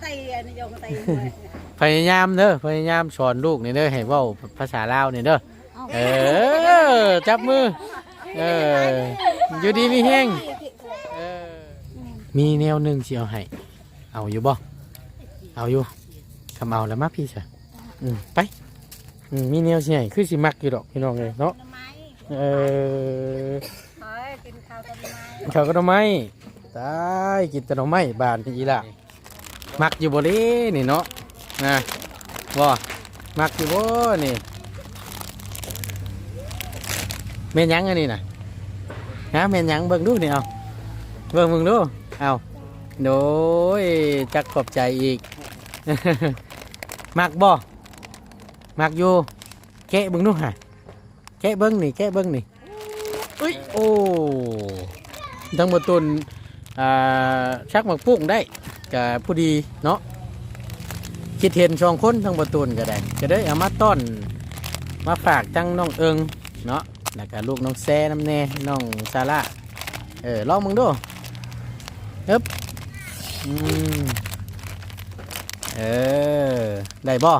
ไตอันนี้โยงไตพยายามเด้อพยายามสอนลูกนี่เด้อให้เว้าภาษาลาวนี่เด้อเออจับมือเอออยู่ดีมีแฮงเออมีแนวหนึงสิเอาให้เอาอยู่บ่เอาอยู่คำเอาแล้วมาพี่ซะอืมไปอืมมีแนวสิให้คือสิมักอยู่ดอกพี่น้องเอ้ยเนาะต้นไม้เออเฮ้ยกินข้าวต้นไม้เขาก็ต้องไม้ตายกินแต่หน่อไม้บานนี่อีละ มักอยู่บ่เด้นี่เนาะนะบ่มักอยู่บ่นี่แม่นยังอันนี้นะฮะแม่นยังเบิ่งดูนี่เอาเบิ่งเบิ่งดูเอาโดยจักขอบใจอีก มักบ่มักอยู่แกะเบิ่งดูฮะแกะเบิ่งนี่แกะเบิ่งนี่อุ้ยโอ้ทั้งหมดตุนอ่าชักหมักปุ้งได้ กับผู้ดีเนาะคิดเห็นช่องคนทั้งหมดตุนก็ได้ก็ได้เอามาต้อนมาฝากจังน้องเอิงเนาะแล้วก็ลูกน้องแซ่น้ำแน่น้องซาร่าเออลองมึงดูฮึบอืมเออได้บ่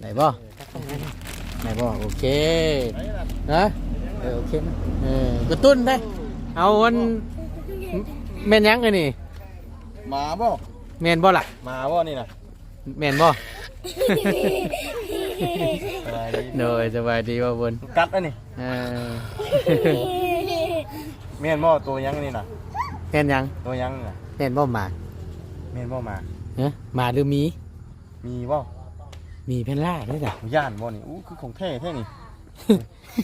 ได้บ่ได้บ่โอเคนะเออโอเคนะเออกระตุ้นได้เอาวันแม่นยังไงนี่ หมาบ่แม่นบ่ล่ะหมาบ่นี่น่ะแม่นบ่อะไรโดยสบายดีว่าบนกัดอันนี้เออแม่นบ่ตัวยังนี่น่ะ แม่นหยังตัวยังน่ะแม่นบ่หมาแม่นบ่หมา เอ้อหมาหรือหมี มีบ่หมีเพนล่าด้วยจ้ะย่านบ่นี่อู้คือของแท้แท้นี่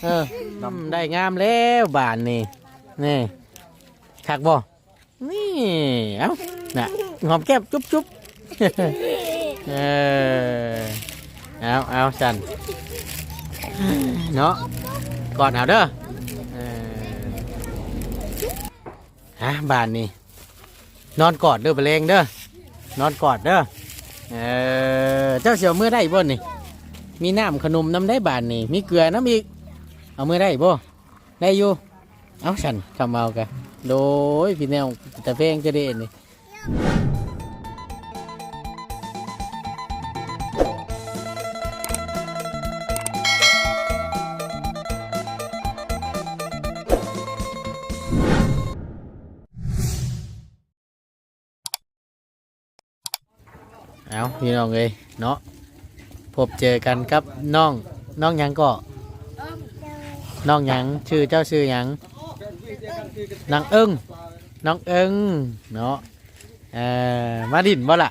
เอออืมได้งามแล้วบานนี่นี่คักบ่ นี่เอ้าน่ะหอมแก้มจุ๊บจุ๊บเออเอาเอาสันเนาะก่อนเอาเด้อเออฮะบานนี่นอนกอดเด้อไปเลงเด้อนอนกอดเด้อเออเจ้าเสียวมือได้บ่นี่มีน้ำขนมน้ำได้บานนี่มีเกลือน้ำอีกเอามือได้บ่ได้อยู่เอาฉันคำเอากะ โดยพี่แนวต่เพงจะได้นี่เอาพี่น้องเลยเนาะพบเจอกันกับน้องน้องยังก็น้องยังชื่อเจ้าชื่อยัง นางเอิงน้องเอิงเนาะเอ่อมาดินบ่ล่ะ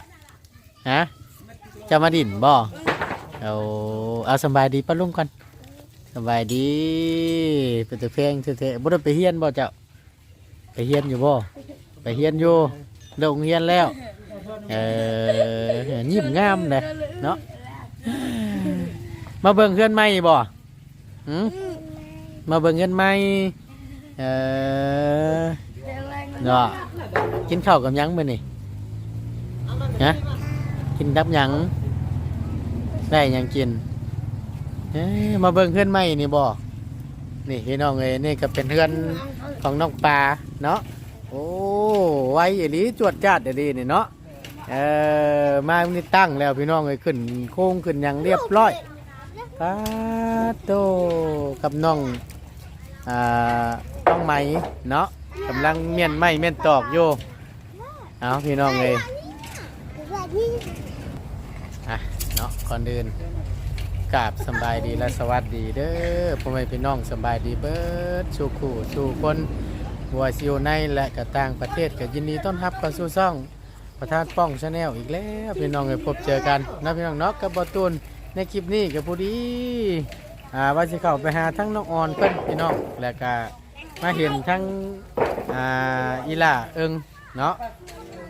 ฮะจะมาดินบ่เอาเอาสบายดีปะลุงก่อนสบายดีไปแตัวเพลงเท่ๆบ่ได้ไปเฮียนบ่เจ้าไปเฮียนอยู่บ่ไปเฮียนอยู่ลงเฮียนแล้วเออยิ้มงามเลยเนาะมาเบิ่งเพื่อนใหม่บ่หืมมาเบิ่งเพื่อนใหม่ เออเนาะกินข้าวกับยังมื้อนี่ฮะกินดับยังได้ยังกินเอ้ยมาเบิ่งเพื่อนใหม่นี่บ่นี่พี่น้องเอ้ยนี่ก็เป็นเพื่อนของน้องปลาเนาะโอ้ไวอีหลีจวดจ้าดอีหลีนี่เนาะเออมาวันนี้ตั้งแล้วพี่น้องเลยขึ้นโค้งขึ้นอย่างเรียบร้อยตาโตกับน้องอ่า น้องไหมเนาะกำลังเมียนไหมเมียนตอกอยู่เอาพี่น้องเลยอะเนาะก่อนเดินกราบสบายดีและสวัสดีเด้อพ่อแม่พี่น้องสบายดีเบิดสู่คู่สู่คนบัวซิวในและกระต่างประเทศก็ยินดีต้อนรับเข้าสู่ซ่องประธานป้องชาแนลอีกแล้วพี่น้องไปพบเจอกันนะพี่น้องเนาะกับบอตูนในคลิปนี้กับผู้ดีอ่าว่าจะเข้าไปหาทั้งน้องออนเพิ่นพี่น้องแล้วก็ มาเห็นทั้งอ่าอีหล่าเอิงเนาะ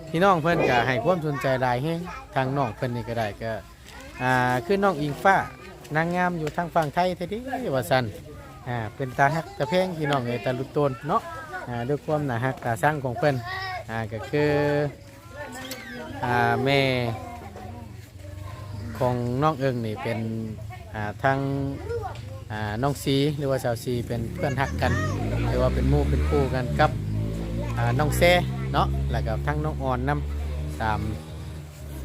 พี่น้องเพิ่อนก็ให้ความสนใจหลายแฮงทางน้องเพิ่อนนี่ก็ได้ก็อ่าคือน้องอิงฟ้านางงามอยู่ทางฝั่งไทยเท่านี้ว่าซั่นอ่าเป็นตาฮักตาเพงพี่น้องเอยตาลุตนเนาะอ่าด้วยความน่าฮักตาสร้างของเพิ่นอ่าก็คืออ่าแม่ของน้องเอิงนี่เป็นอ่าทาง น้องซีหรือว่าสาวซีเป็นเพื่อนฮักกัน หรือว่าเป็นมู่เป็นคู่กันกับน้องแซ่เนาะแล้วก็ทั้งน้องอ่อนน้ำสาม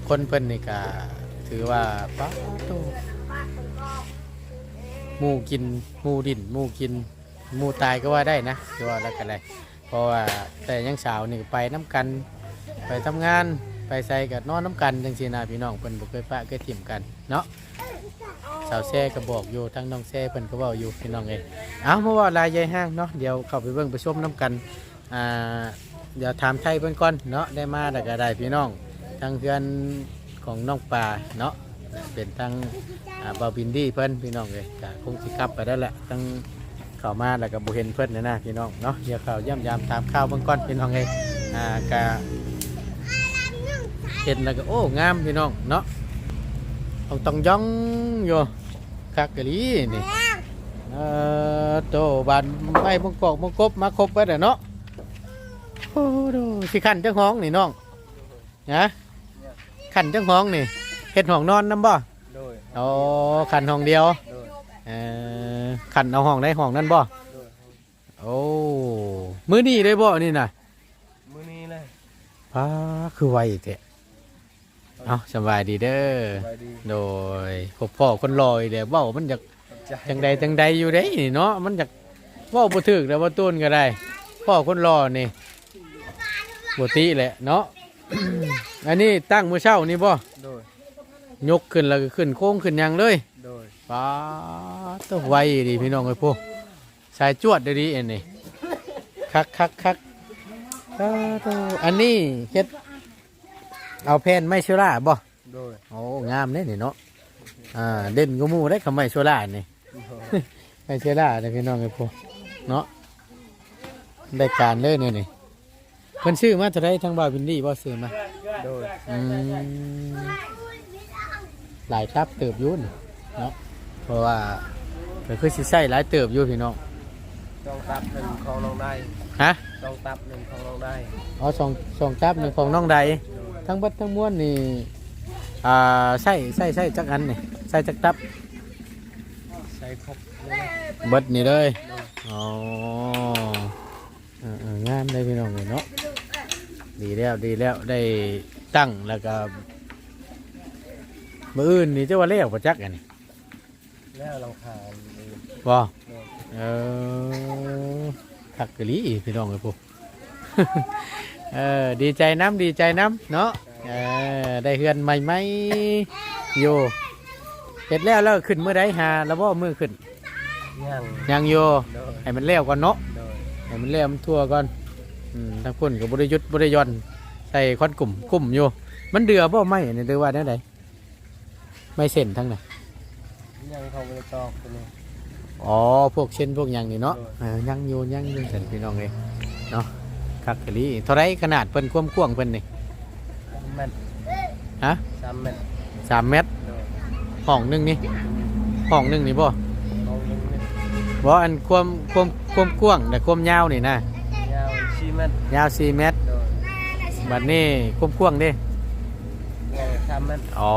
คนเพิ่นนี่ก็ถือว่าป้าโตหมูกินมูดินมูกินมูตายก็ว่าได้นะคือว่าแล้วกันเลยเพราะว่าแต่ยังสาวนี่ไปน้ำกันไปทำงานไปใส่กับนอนน้ำกันจังซี่นะพี่น้องเพิ่นบ่เคยปะเคยถิ่มกันเนาะาวแซ่ก็บอกอยู่ทั้งน้องแซ่เพิ่นก็เว้าอยู่พี่น้องเอ้ยเอาเพราะว่าลายใหญ่ห้างเนาะเดี๋ยวเข้าไปเบิ่งไปชมน้ำกันอ่าเดี๋ยวถามไทยเพิ่นก่อนเนาะได้มาแล้วก็ได้พี่น้องทั้งเพื่อนของน้องปลาเนาะเป็นทั้งอ่าบาวบินดี้เพิ่นพี่น้องเอ้ยก็คงสิกลับไปได้แหละทั้งเข้ามาแล้วก็บ่เห็นเพิ่นนะนะพี่น้องเนาะเดี๋ยวเข้าย่ำยามถามข้าวเบิ่งก่อนพี่น้องเอ้ยอ่าก็เห็นแล้วก็โอ้งามพี่น้องเนาะเอาต้องย่องอยู่ คักกะลีนี่เออโตบานไม้มงกอกมงกบมาครบไว้แล้วเนาะโอ้ดูสิขันเจ้าห้องนี่น้องนะขันเจ้าห้องนี่เฮ็ดห้องนอนนํบ่โดยอ๋อขันห้องเดียวโดยเออขันเอาห้องได้ห้องนั่นบ่โดยโอ้มื้อนี้ได้บ่นี่น่ะมื้อนี้เลยพาคือไวแท้ เอาสบายดีเด้อสบายดีโดยพบพ่อคนลอยเดี๋ยวเว้ามันจากขอบใจจังใดจังใดอยู่เด้นี่เนาะ มันจากเว้าบ่ถึกแล้วว่าต้นก็ได้ พ่อคนรอนี่บ่ติแหละเนาะ อันนี้ตั้งมื้อเช้านี่บ่โดยยกขึ้นแล้วก็ขึ้นโค้งขึ้นหยังเลยโดยป้าต้องไวดีพี่น้องเอ้ยพวกสายจวดเด้อดีอันนี้คักคักคักอ้าวโธ่อันนี้เฮ็ด เอาแผ่นไม้เชื้อราบ่โดยโอ้งามเลยนี่เนาะอ่าเด่นก็มูได้คำไม่ชัวล่านี่ไม่ชัวล่าเลยพี่น้องไอ้พวกเนาะได้การเลยเนี่ยนี่เพิ่นซื้อมาเท่าไรทางบ่าวบินดี้บ่ซื้อมาโดยอืมหลายทับเติบอยุ่นเนาะเพราะว่าเพิ่นคือสิใช้หลายเติบอยู่พี่น้องต้องตับหนึ่งของน้องได้ฮะต้องตับหนึ่งของน้องได้อ๋อสองสองทับหนึ่งของน้องใด ทั้งเบัดทั้งมวลนี่อ่าใช่ใช่ใช่จักอันนี่ใช่จักทับใช้ครบเลยเบิดนี่เลยอ๋อเออเอองามเลยพี่น้องเลยเนาะดีแล้วดีแล้วได้ตั้งแล้วก็มืออื่นนี่จะว่าเลี้ยวประจักอันนี้แล้วเราคาญเลยบ่เออคักกะลีพี่น้องเลยพวก เออดีใจน้ำดีใจน้ำเนาะเออได้เฮือนใหม่ไหมอยู่เสร็จแล้วแล้วขึ้นเมื่อใดหาแล้วบ่มือขึ้นย่างยังอยู่โดยให้มันเลี้ยวก่อนเนาะโดยให้มันเลี้ยมนทั่วก่อนอืมทั้งพุ่นกับบริยุทธ์บริยอนใส่ควันกลุ่มกลุ่มอยู่ มันเดือบ่ไหมนี่เดือว่าแนวใดไม่เส้นทั้งนั้นย่างเขาไปตอกตัวนี้อ๋อพวกเช่นพวกหยังนี่เนาะเออเออยังอยู่ยังอยู่เห็นพี่น้องเลยเนาะ คักกะลีเท่าไรขนาดเพิ่นความกว้างเพิ่นนี่สามเม็ดฮะสามเม็ดสามเมตรโดยห้องหนึงนี่ห้องหนึงนี่บ่ของหนึ่งเม็ดบ่อันความความความกว้างแต่ความยาวนี่นะยาวสี่เม็ดยาวสี่เมตรโดยบัดนี้ความกว้างเด้ยาวสามเม็ดอ๋อ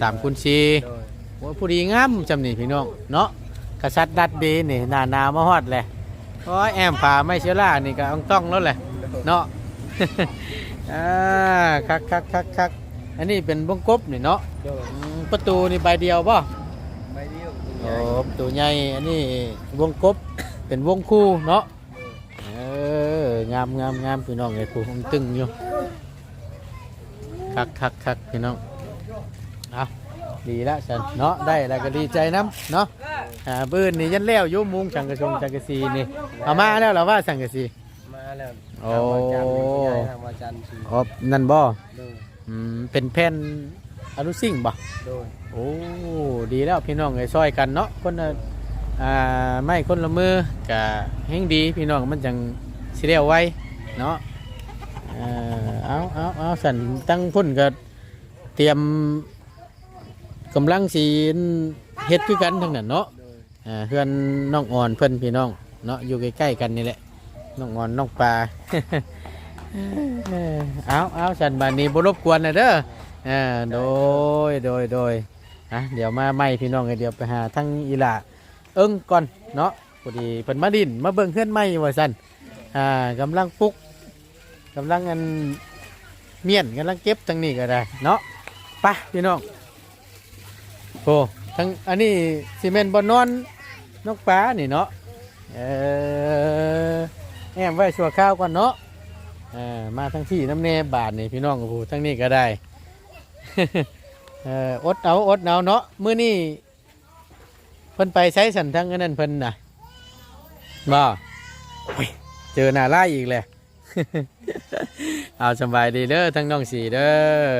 สามคูณสี่โดยโอ้ยผู้ดีงามจำนี่พี่น้องเนาะกษัตริย์ดัดดีนี่หน้าหนาวมาฮอดเลย โอ้ยแอมผาไม่เชื้อรานี่ก็ต้องต้องแล้วแหละเนาะอ่าคักคักคักคักอันนี้เป็นวงกบนี่เนาะโดยอืมประตูนี่ใบเดียวป่ะใบเดียวโอ้ประตูใหญ่อันนี้วงกบเป็นวงคู่เนาะเอองามงามงามพี่น้องไอ้ผู้คงตึงอยู่คักคักคักพี่น้องเอาดีแล้วฉันเนาะได้แล้วก็ดีใจน้ำเนาะ อ่าปืนนี่ยันแล้วอยุมุงสังกะชงสังกะสีนี่เอามาแล้วเหรอว่าสังกะสี มาแล้วโอ้ ทางวาจันทร์ทางวาจันทร์สี่อ๋อนั่นบ่โดยอืมเป็นแผ่นอนุสิ่งบ่โดยโอ้ดีแล้วพี่น้องไอ้ซอยกันเนาะคนละอ่าไม่คนละมือกะแห่งดีพี่น้องมันจังสิเรียวไว้เนาะเอ่อเอาเอาเอาสันตั้งพุ่นก็เตรียมกำลังสีเฮ็ดคือกันทั้งนั้นเนาะ โดยอ่า เพื่อนน้องอ่อนเพื่อนพี่น้องเนาะอยู่ใกล้ๆกันนี่แหละน้องอ่อนน้องปลาเอาเอาสันบานนี้บรบกวนนะเด้ออ่าโดยโดยโดยอะเดี๋ยวมาไม่พี่น้องเดี๋ยวไปหาทั้งอีหล่าเอิ้งก่อนเนาะพอดีเพิ่นมาดินมาเบิ่งเพื่อนไม่ว่าสันอ่ากำลังปลุกกำลังอันเมียนกำลังเก็บทั้งนี้ก็ได้เนาะไปพี่น้องโอ้ ทั้งอันนี้ซีเมนต์บอนนอนนกปลานี่เนาะเออแอมไว้ชัวข้าวก่อนเนาะเออมาทั้งที่น้ำเน่บาทนี่พี่น้องโอ้โหทั้งนี้ก็ได้เอออดเอาอดเอาเนาะมื้อนี้เพิ่นไปใช้สันทั้งอันนั้นเพิ่นน่ะบ่โอ้ยเจอหน้าไล่อีกเลยเอาสบายดีเด้อทั้งน้องสีเด้อ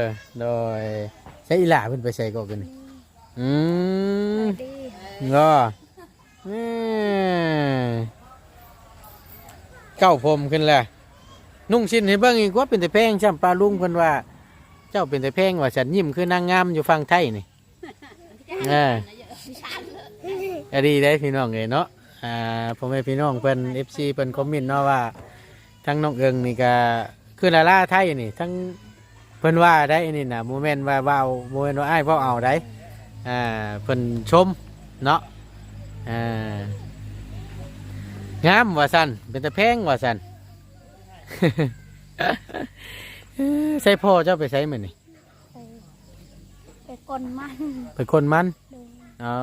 โดยใช้อีหล่าเพิ่นไปใส่ก็กันนี่ อืมก็อืมเก้าผมขึ้นแล้วนุ่งชิ้นให้เบิ่งอีกว่าเป็นแต่แพงช่ำปลาลุงเพิ่นว่า เจ้าเป็นแต่แพงว่าฉันยิ้มคือนางงามอยู่ฝั่งไทยนี่เออก็ดีได้พี่น้องเลยเนาะอ่าพ่อแม่พี่น้องเพิ่น FC เพิ่นคอมเมนต์เนาะว่า ทั้งน้องเอิงนี่ก็คือลาล่าไทยนี่ ทั้งเพิ่นว่าได้นี่นะโมเมนต์ว่าเว้าโมเมนต์ว่าอ้ายเว้าเอาได้ อ่าเพิ่นชมเนาะอ่างามว่าซั่นเป็นตะแพงว่าซั่นใส่พ่อเจ้าไปใส่มื้อนี่ไปไปกลมันไปคนมันดูเอา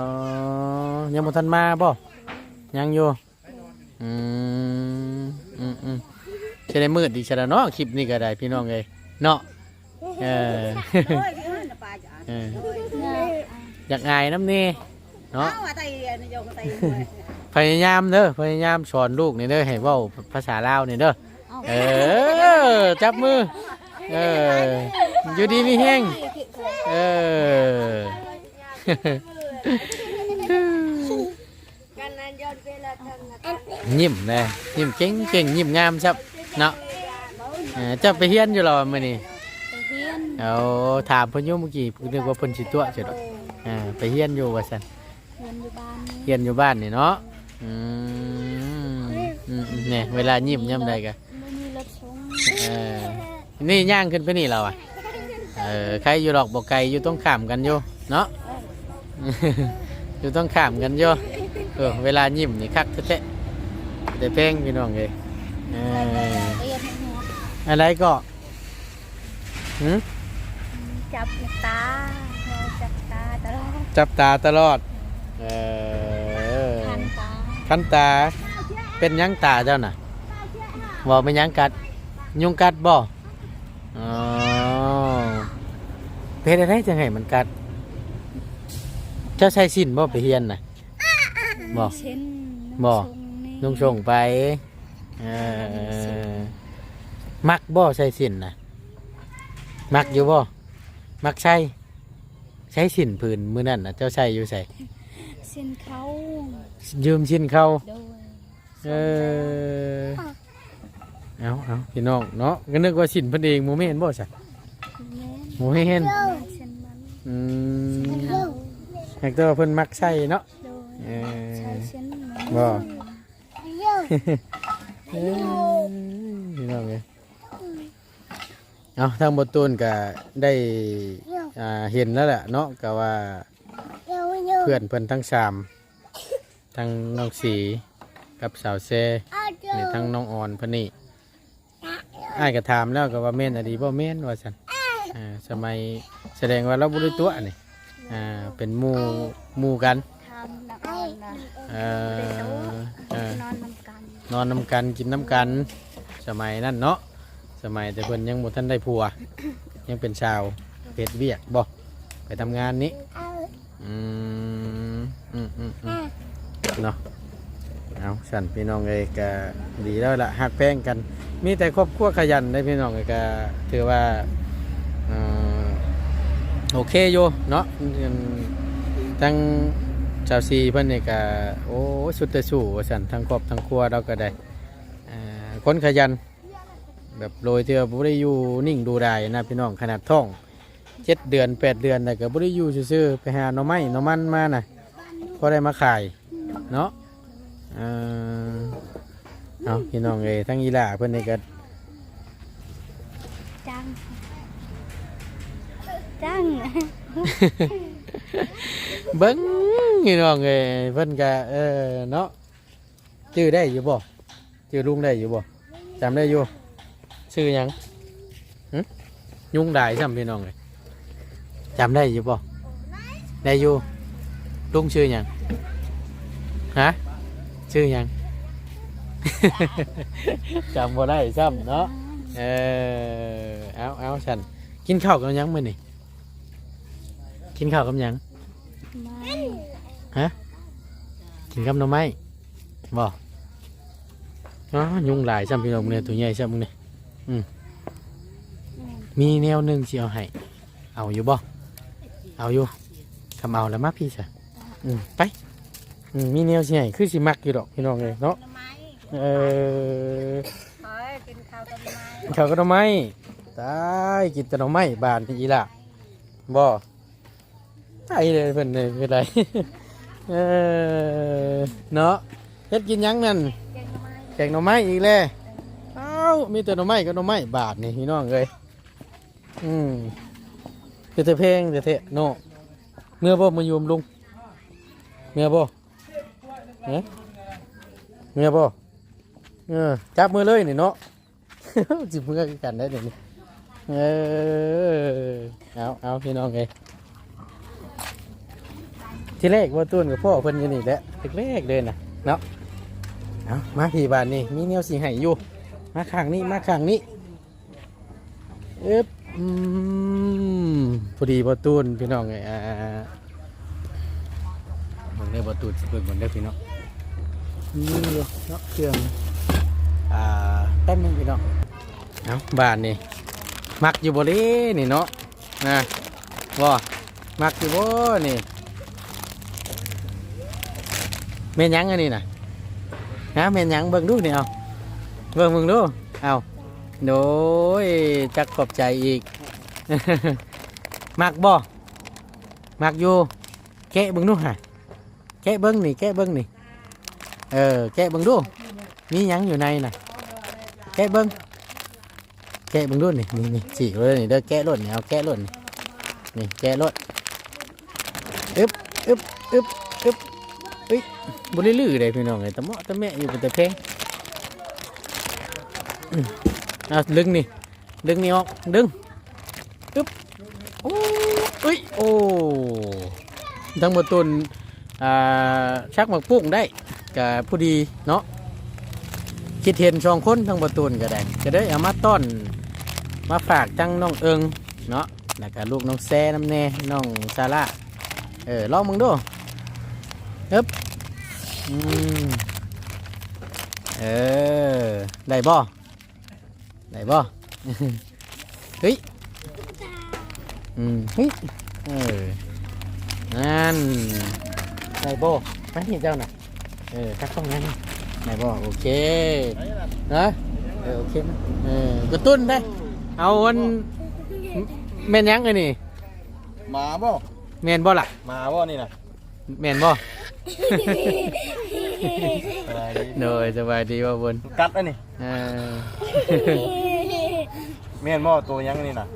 ยังบ่ทันมาบ่ยังอยู่อืมอืมอืมจะได้มืดดีชะละเนาะคลิปนี้ก็ได้พี่น้องเอ้ยเนาะเออ โอ้ยเอ้ยน่ะปลาจ๋า เออ เนี่ย อยากอายน้ำนี่เนาะ เอาว่าไตนายโยมไตพยายามเด้อพยายามสอนลูกนี่เด้อให้เว้าภาษาลาวนี่เด้อเอาเออจับมือเอออยู่ดีมีแห้งเออกันนั้นย้อนเวลาทำนะยิ้มเลยยิ้มเก่งเก่งยิ้มงามครับเนาะเออเจ้าไปเฮียนอยู่หรอมื้อนี้ไปเฮียนเอาถามเพิ่นอยู่เมื่อกี้นึกว่าเพิ่นสิตัวจังดอก อ่าไปเฮียนอยู่ว่าซั่นเฮียนอยู่บ้านนี่เฮียนอยู่บ้านนี่เนาะอืมอืมเนี่ยเวลายิ้มย่ำใดก็ไม่มีรถชงเออนี่ย่างขึ้นไปนี่เราอะเออใครอยู่ดอกบอกไก่อยู่ต้องข้ามกันอยู่เนาะอยู่ต้องข้ามกันอยู่เออเวลายิ้มนี่คักแท้ๆแต่เพลงพี่น้องเลยเออเรียนให้หัวอะไรก็หืมจับตาเราจับ ตาตลอดจับตาตลอด เออทันตาคันตา เป็นหยังตาเจ้าน่ะบอกเป็นหยังกัด ยุงกัดบ่อ๋อเป็นอะไรจังไงมันกัด เจ้าใส่สินบ่ไปเฮียนน่ะบ่เช่นบ่ลุงส่งไปเออมักบ่ใส่สินน่ะมักอยู่บ่มักใส่ ใช้สินผืนมือนั่นน่ะเจ้าใส่อยู่ใส่เส้นเขายืมสินเขาโดยเออเอาเอาพี่น้องเนาะก็นึกว่าสินเพิ่นเองโมเมนบ่ใช่แม่นโมเมนเส้นมันอืมเขาแฮกเตอร์เพิ่นมักใส่เนาะโดยเออใช้เส้นมันบ่เอ้ยพี่น้องเอ้ยเอาทางบทตูนก็ได้ อ่าเห็นแล้วแหละเนาะก็ว่าเพื่อนเพิ่นทั้งสามทั้งน้องสีกับสาวเซนี่ทั้งน้องออนเพิ่นนี่อ้ายก็ถามแล้วก็ว่าแม่นอดีบ่แม่นว่าซั่นอ่าสมัยแสดงว่าเราบ่ได้ตัวนี่อ่าเป็นหมู่หมู่กันทำนักอ่อนนะเอ่อเอ่อนอนนำกันนอนน้ำกันกินน้ำกัน สมัยนั้นเนาะสมัยแต่เพิ่นยังบ่ทันได้ผัว ยังเป็นชาว เพชรเบียกบ่ไปทำงานนี้อืมอืมอืมอืมเนาะเอาสั่นพี่น้องเอ้ยก็ดีแล้วล่ะหักแพงกัน มีแต่ครอบครัวขยันได้พี่น้องเอ้ยก็ถือว่าโอเคอยู่เนาะทั้งชาวซีเพิ่นนี่ก็โอ้สุดแต่สู้ว่าสั่นทั้งครอบทั้งครัวเราก็ได้คนขยัน แบบโรยเทือบ่ได้อยู่นิ่งดูได้นะพี่น้องขนาดท้อง เจ็ดเดือนแปดเดือนแต่ก็บ่ได้อยู่ซื่อๆไปหาหน่อไม้หน่อมันมาน่ะพอได้มาขายเนาะเอ่อเอาพี่น้องเอ้ยทั้งอีหล่าเพิ่นนี่ก็จังจัง เบิ้งพี่น้องเอ้ยเพิ่นก็เออเนาะชื่อได้อยู่บ่ชื่อลุงได้อยู่บ่จำได้อยู่ชื่อหยังหึยุงได้ซ้ำพี่น้องเลย จำได้อยู่ป่ได้อยู่ลุงชื่อหยังฮะชื่อหยังจำบ่ได้ซ้ำเนาะเออเอาเอาฉันกินข้าวกับหยังมื้อนี่กินข้าวกับหยังไม่ฮะกินกับหน่อไม้บ่อ๋อยุงหลายซ้ำพี่น้องเนี่ยตัวใหญ่ซ้ำมึงเนี่ยแม่นมีแนวหนึ่งที่เอาให้เอาอยู่บ่ เอาอยู่ทำเอาแล้วมาพี่จ้ะอืมไปอืมมีแนวสิให้คือสิมักอยู่ดอกพี่น้องเลยเนาะทำไมเออเฮ้ยกินข้าวทำไมเขาก็หน่อไม้ตายกินแต่หน่อไม้บานอีหล่ะบ่ตายเลยเพิ่นเลยเป็นไร เออเนาะเฮ็ดกินหยังนั่นเก่งทำไมแกงหน่อไม้อีกแล้วเอ้ามีแต่หน่อไม้กับหน่อไม้บาทนี่พี่น้องเลยอืม คือแต่เพลงแต่เทะโนเมื่อบ่มาอยู่บำลุงเมื่อบ่เอ๊ะเมื่อบ่เออจับมือเลยนี่เนาะ จิบมือกันได้เดี๋ยวนี้เออเอาเอาพี่น้องเลยที่แรกว่าตุ้นกับพ่อเพิ่นอยู่นี่แหละแรกๆเลยนะเนาะเอามาพี่บานนี่มีแนวสีไห้อยู่ มาข้างนี้มาข้างนี้เอ๊บ อืมพอดีประตูนพี่น้องไงอ่าเบิ่งได้ประตูนสิเบิ่งก่อนได้อพี่น้องนี่อยู่เนาะเครื่องอ่าแป๊บนึงพี่น้องเอาบ้านนี่มักอยู่บ่เลยนี่เนาะนะว่ามักอยู่บ่นี่แม่นหยังอันนี้น่ะฮะแม่นหยังเบิ่งดูนี่เอาเบิ่งเบิ่งดูเอา โดยจักขอบใจอีก มักบ่มักอยู่แกะเบิ่งดูฮะแกะเบิ่งนี่แกะเบิ่งนี่เออแกะเบิ่งดูมีหยังอยู่ในน่ะแกะเบิ่งแกะเบิ่งดูนี่นี่นี่ฉีกเลยนี่เด้อแกะรถนี่เอาแกะรถนี่นี่แกะรถอึบอึบอึบอึบเอ้ยบริลือเลยพี่น้องไงตะเมาะตะแม่อยู่เป็นตะเพง อืมเอาดึงนี่ ดึงนี่ออก ดึงอึ๊บโอ้เอ้ย โอ้ ทั้งหมดตุนอ่าชักหมักปุ้งได้กับผู้ดีเนาะ คิดเห็นสองคนทั้งประตูนก็ได้ก็ได้เอามาต้อน มาฝากจังน้องเอิงเนาะแล้วก็ลูกน้องแซ่น้ำแน่ น้องซาร่า เออ ลองมึงดูอึ๊บอืมเออ ได้บ่ ได้บ่ เฮ้ย อืมเฮ้ยเออนั่นได้บ่ไปนี่เจ้าน่ะ เออทักต้องนั้นได้บ่โอเคนะเออโอเคนะเออกระตุ้นได้เอาวันแม่นยังไงนี่มาบ่แม่นบ่ล่ะมาบ่นี่น่ะแม่นบ่อะไรโดยสบายดีบ่บนกัดอันนี้เออ แม่นบ่ตัวยังนี่น่ะ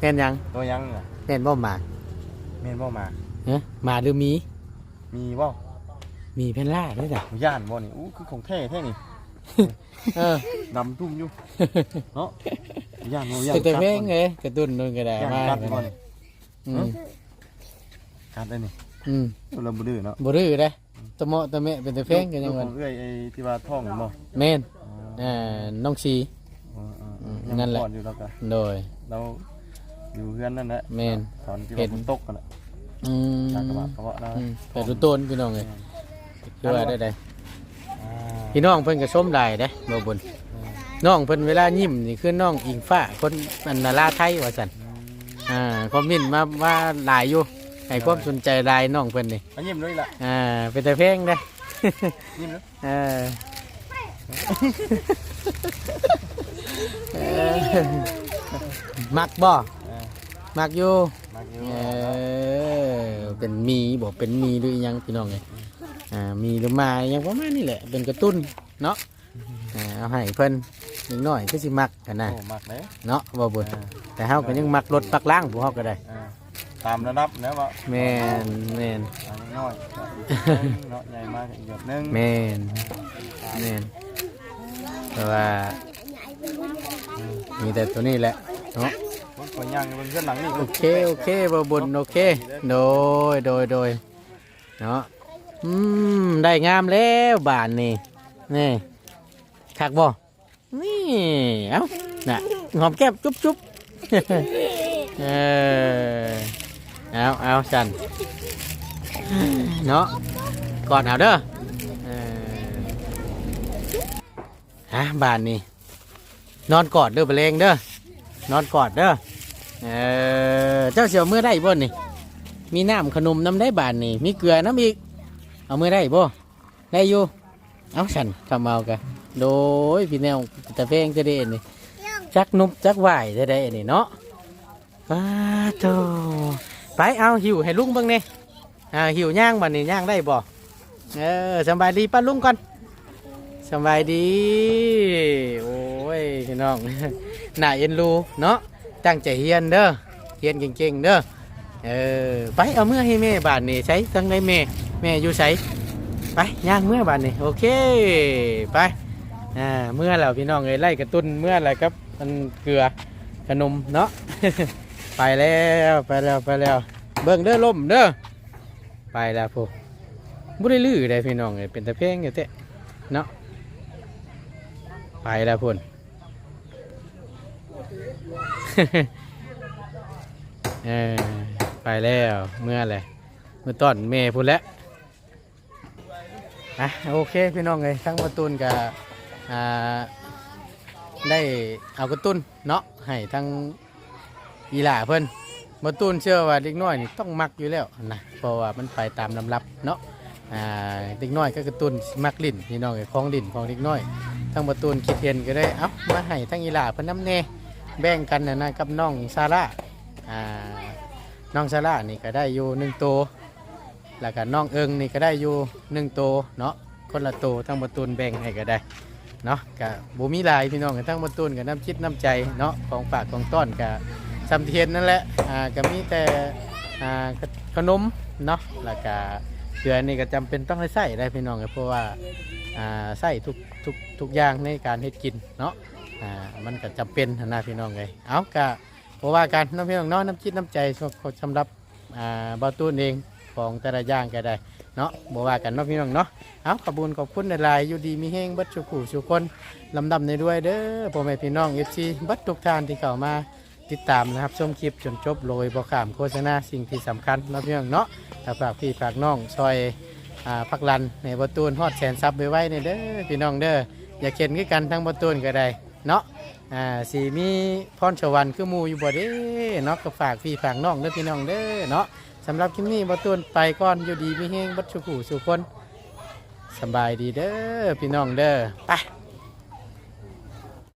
แม่นยังตัวยังน่ะแม่นบ่หมาแม่นบ่มาเฮ้หมาหรือหมีมีบ่หมีเพนล่าด้วยจ้ะย่านบ่นี่อู้คือของแท้แท้นี่เออดำตุ้มอยู่เนาะย่านบ่ย่านแต่แต่กัดเพลงบ่ไงกระตุ้นนู่นก็ได้ย่านมากัดบ่นี่อืมกัดอันนี้อืมเราบ่ดื้อเนาะบ่รื้อเด้ตะเมาะตะแมะเป็นแต่เพลงกันยังขวัอนงเอ้ยไอ้ที่ว่าท้องบ่แม่นอ๋ออ่าน้องชีอ๋ออ๋ออืม ยังนั่นแหละ ก่อนอยู่แล้วก็โดย เราอยู่เฮือนนั่นแหละแม่นตอนที่เห็ว่าน ฝนตกกันแหละอืมจากกระบะกระบะนะอืมแต่ดูต้นพี่น้องเลยคือว่าได้ได้อ่าพี่น้องเพิ่นก็ส้มได้เด้บ่บนน้องเพิ่นเวลายิ้มนี่คือน้องอิงฟ้าคนอันนาราไทยว่าซั่นอ่าคอมเมนต์มาว่าหลายอยู่ให้ความสนใจหลายน้องเพิ่นนี่อันยิ้มด้วยล่ะอ่าเป็นแต่เพลงเด้ ยิ้มด้วยเออ เออมักบ่อ่ามักอยู่มาอยู่เออเป็นมีบอกเป็นมีหรืออิหยังพี่น้องไงอ่ามีหรือมาอิหยังประมาณนี้แหละเป็นกระตุ้นเนาะอ่าเอาให้เพิ่นนิดหน่อยก็สิมักกันนะโอ้มักเลยเนาะบ่บุญอ่าแต่เฮาก็ยังมักรถปักล่างผู้เฮาก็ได้อ่าตามระดับนะว่าแม่นแม่นอันนี้น้อยเนาะใหญ่มากอีกแบบนึงแม่นแม่นแต่ว่า มีแต่ตัวนี้แหละเนาะฝนขอย่างบนเส้นหลังนี่โอเคโอเคบ่บุญโอเค โดยโดยโดยเนาะอืมได้งามแล้วบานนี่นี่คักบ่นี่เอ้าน่ะหอมแก้มจุ๊บจุ๊บเออเอาเอาสันเนาะกอดเอาเด้อเออฮะบานนี่ นอนกอดเด้อไปเลงเด้อนอนกอดเด้อเออเจ้าเสียวมือได้บ่นี่ มีน้ำขนมน้ำได้บานนี่ มีเกลือน้ำอีก เอามือได้บ่ได้อยู่เอาฉันทำเอากะโดยพี่แนวตะเพงจะได้นี่จักนุบจักไหวจะได้นี่เนาะป้าโตไปเอาหิวให้ลุงบ้างนี่อ่าหิวย่างบันนี่ย่างได้บ่เออสบายดีป้าลุงก่อนสบายดีโอ้ ยพี่น้องน่าเอ็นดูเนาะตั้งใจเฮียนเด้อเฮียนเก่งๆเด้อเออไปเอาเมื่อให้แม่บานนี่ใช้ทั้งในแม่แม่อยู่ใช้ไปย่างเมื่อบานนี่โอเคไปอ่าเมื่อแล้วพี่น้องเอ้ยไล่กระตุ้นเมื่ออะไรครับมันเกลือขนมเนาะ ไปแล้วไปแล้วไปแล้ว เบิ่งเด้อล่มเด้อไปแล้วพวกบุได้ลื้อได้พี่น้องเอ้ยเป็นตะเพงอยู่เตะเนาะไปแล้วพุ่น เออไปแล้วเมื่อไรเมื่อตอนเมย์พูดแล้วอะโอเคพี่น้องเลยทั้งประตูนกับอ่าได้เอากระตุ้นเนาะให้ทั้งอีหล่าเพิ่นประตูนเชื่อว่าเด็กน้อยนี่ต้องมักอยู่แล้วนะเพราะว่ามันไปตามลำรับเนาะอ่าเด็กน้อยก็กระตุ้นมักลิ้นพี่น้องเลยของลิ้นของเด็กน้อยทั้งประตูนคิดเห็นก็ได้เอ้ามาให้ทั้งอีหล่าเพิ่นน้ำเน แบ่งกันนะนะกับน้องซาร่าอ่าน้องซาร่านี่ก็ได้อยู่หนึ่งตัวแล้วก็น้องเอิงนี่ก็ได้อยู่หนึ่งตัวเนาะคนละตัวทั้งประตูนแบ่งให้ก็ได้เนาะกับบูมีหลายพี่น้องกับทั้งประตูนกับน้ำจิตน้ำใจเนาะของฝากของต้อนกับซัมเทียนนั่นแหละอ่าก็มีแต่อ่าขนมเนาะแล้วก็เกลือนี่ก็จำเป็นต้องให้ใส่ได้พี่น้องเพราะว่าอ่าใส่ทุกทุกทุกอย่างในการเฮ็ดกินเนาะ อ่ามันก็จำเป็นนะพี่น้องเลยเอากะเพราะว่าการน้ำพียงน้องน้ำจิตน้ำใจสำหรับอ่าบาตูนเองของแต่ละอย่างก็ได้เนาะบอกว่ากันเน้องพี่น้องเนาะเอาขอบคุญขอบคุณในลายๆอยู่ดีมีแห้งบัดสุขุสุคนลำดำในด้วยเด้อพ่อแม่พี่น้องเอฟซีบัดทุกท่านที่เข้ามาติดตามนะครับชมคลิปจนจบโดยบอขามโฆษณาสิ่งที่สำคัญเน้องพี่น้องเนาะถ้าฝากพี่ฝากน้องซอยพักลันในบาตูนฮอดแสนซับไว้ไว้ในเด้อพี่น้องเด้ออย่าเข็นกันทั้งบาตูนก็ได้ เนาะอ่าสีมีพรชวันคือหมูอยู่บ่เด้เนาะก็ฝากพี่ฝากน้องเด้อพี่น้องเด้อเนาะสำหรับคลิปนี้บ่ตูนไปก่อนอยู่ดีมีแฮงบัดสุขูสุคนสบายดีเด้อพี่น้องเด้อไป